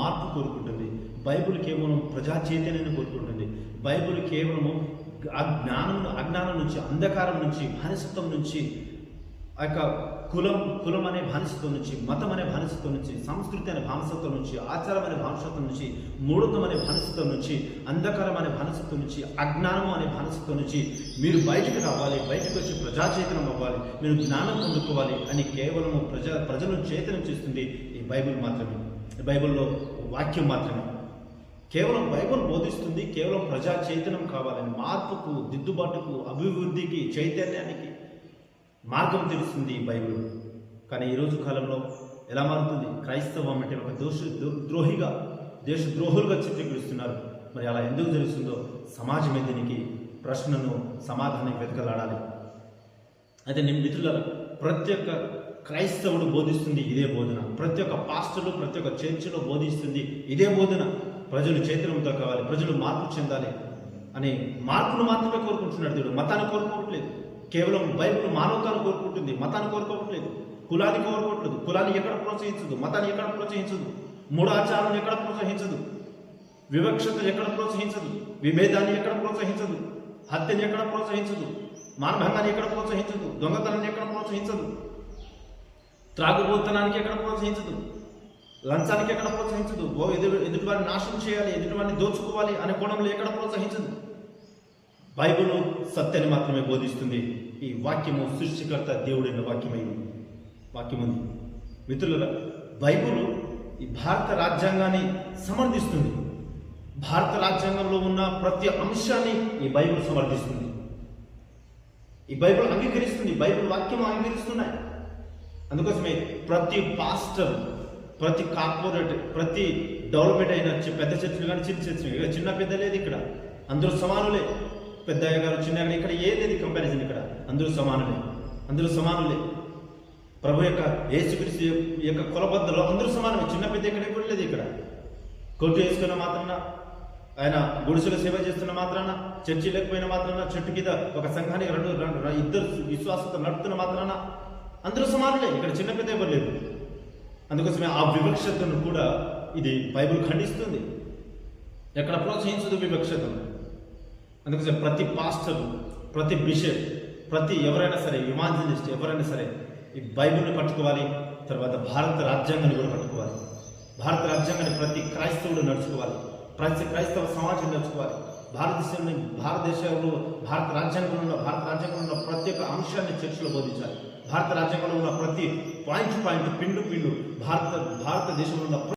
మార్పు కోరుకుంటుంది. బైబిల్ కేవలం ప్రజా చైతన్యాన్ని కోరుకుంటుంది. బైబిల్ కేవలము అజ్ఞానం అజ్ఞానం నుంచి అంధకారం నుంచి బానిసత్వం నుంచి ఆ యొక్క కులం కులం అనే బానిసత్వం నుంచి మతం అనే బానిసత్వం నుంచి సంస్కృతి అనే బానిసత్వం నుంచి ఆచారం అనే బానిసత్వం నుంచి మూఢత్వం అనే బానిసత్వం నుంచి అంధకారం అనే బానిసత్వం నుంచి అజ్ఞానం అనే బానిసత్వం నుంచి మీరు బయటకు రావాలి బయటకు వచ్చి ప్రజాచేతనం అవ్వాలి మీరు జ్ఞానం పొందుకోవాలి అని కేవలం ప్రజా ప్రజలను చైతన్యం చేస్తుంది ఈ బైబిల్ మాత్రమే. బైబిల్లో వాక్యం మాత్రమే. కేవలం బైబిల్ బోధిస్తుంది కేవలం ప్రజా చైతన్యం కావాలని మార్పుకు దిద్దుబాటుకు అభివృద్ధికి చైతన్యానికి మార్గం తెలుస్తుంది ఈ బైబిల్. కానీ ఈరోజు కాలంలో ఎలా మారుతుంది? క్రైస్తవం అంటే ఒక దోష ద్రోహిగా దేశద్రోహులుగా చిత్రీకరిస్తున్నారు. మరి అలా ఎందుకు జరుగుతుందో సమాజం దీనికి ప్రశ్నను సమాధానం వెతకలాడాలి. అయితే నేను మిత్రుల ప్రతి ఒక్క క్రైస్తవుడు బోధిస్తుంది ఇదే బోధన. ప్రతి ఒక్క పాస్టర్లు ప్రతి ఒక్క చర్చిలో బోధిస్తుంది ఇదే బోధన. ప్రజలు చైతన్యంతో కావాలి ప్రజలు మార్పు చెందాలి అని మార్పును మాత్రమే కోరుకుంటున్నాడు దేవుడు. మతాన్ని కోరుకోవట్లేదు. కేవలం బైబిల్ మానవతాన్ని కోరుకుంటుంది. మతాన్ని కోరుకోవట్లేదు. కులాన్ని కోరుకోవట్లేదు. కులాన్ని ఎక్కడ ప్రోత్సహించదు? మతాన్ని ఎక్కడ ప్రోత్సహించదు? మూడు ఆచారాలను ఎక్కడ ప్రోత్సహించదు? వివక్షతను ఎక్కడ ప్రోత్సహించదు? విభేదాన్ని ఎక్కడ ప్రోత్సహించదు? హత్యని ఎక్కడ ప్రోత్సహించదు? మానభంగాన్ని ఎక్కడ ప్రోత్సహించదు? దొంగతనాన్ని ఎక్కడ ప్రోత్సహించదు? త్రాగుబోతనానికి ఎక్కడ ప్రోత్సహించదు? లంచానికి ఎక్కడ ప్రోత్సహించదు? ఓ ఎదురు ఎదుటివారిని నాశనం చేయాలి ఎదుటివారిని దోచుకోవాలి అనే కోణంలో ఎక్కడ ప్రోత్సహించదు? బైబిల్ సత్యాన్ని మాత్రమే బోధిస్తుంది. ఈ వాక్యము సృష్టికర్త దేవుడైన వాక్యమైంది. వాక్యం ఉంది మిత్రుల బైబుల్ ఈ భారత రాజ్యాంగాన్ని సమర్థిస్తుంది. భారత రాజ్యాంగంలో ఉన్న ప్రతి అంశాన్ని ఈ బైబిల్ సమర్థిస్తుంది. ఈ బైబుల్ అంగీకరిస్తుంది. బైబుల్ వాక్యం అంగీకరిస్తున్నాయి. అందుకోసమే ప్రతి పాస్టర్ ప్రతి కార్పొరేట్ ప్రతి డెవలప్మెంట్ అయిన పెద్ద చర్చలు కానీ చిన్న చర్చలు ఇక్కడ చిన్న పెద్ద లేదు ఇక్కడ. అందరూ సమానులే. పెద్ద గారు చిన్న గారు ఇక్కడ ఏ లేదు కంపారిజన్ ఇక్కడ. అందరూ సమానులే. అందరూ సమానులే. ప్రభు యొక్క యేసుక్రీస్తు యొక్క కులబద్దలో అందరూ సమానమే. చిన్న పెద్ద ఇక్కడ కూడా లేదు ఇక్కడ. కొట్టు వేసుకున్న మాత్రాన ఆయన గుడిసెల సేవ చేస్తున్న మాత్రాన చర్చి లేకపోయిన మాత్రాన చెట్టు కింద ఒక సంఘానికి రెండు రెండు రెండు- ఇద్దరు విశ్వాసంతో నడుపుతున్న మాత్రాన అందరూ సమానులే ఇక్కడ చిన్న పెద్ద ఎవరు లేదు అందుకోసమే ఆ వివక్షతను కూడా ఇది బైబిల్ ఖండిస్తుంది. ఎక్కడ ప్రోత్సహించదు వివక్షతను. అందుకోసం ప్రతి పాస్టర్ ప్రతి బిషప్ ప్రతి ఎవరైనా సరే ఇమాంజలిస్ట్ ఎవరైనా సరే ఈ బైబిల్ని పట్టుకోవాలి తర్వాత భారత రాజ్యాంగాన్ని కూడా పట్టుకోవాలి. భారత రాజ్యాంగాన్ని ప్రతి క్రైస్తవుడు నడుచుకోవాలి. ప్రతి క్రైస్తవ సమాజం నేర్చుకోవాలి భారతదేశంలో భారతదేశంలో భారత రాజ్యాంగంలో ఉన్న భారత రాజ్యాంగంలో ఉన్న ప్రతి ఒక్క అంశాన్ని చర్చలో బోధించాలి. భారత రాజ్యాంగంలో ఉన్న ప్రతి పాయింట్ పాయింట్ పిండు పిండు భారత భారతదేశంలో ఉన్న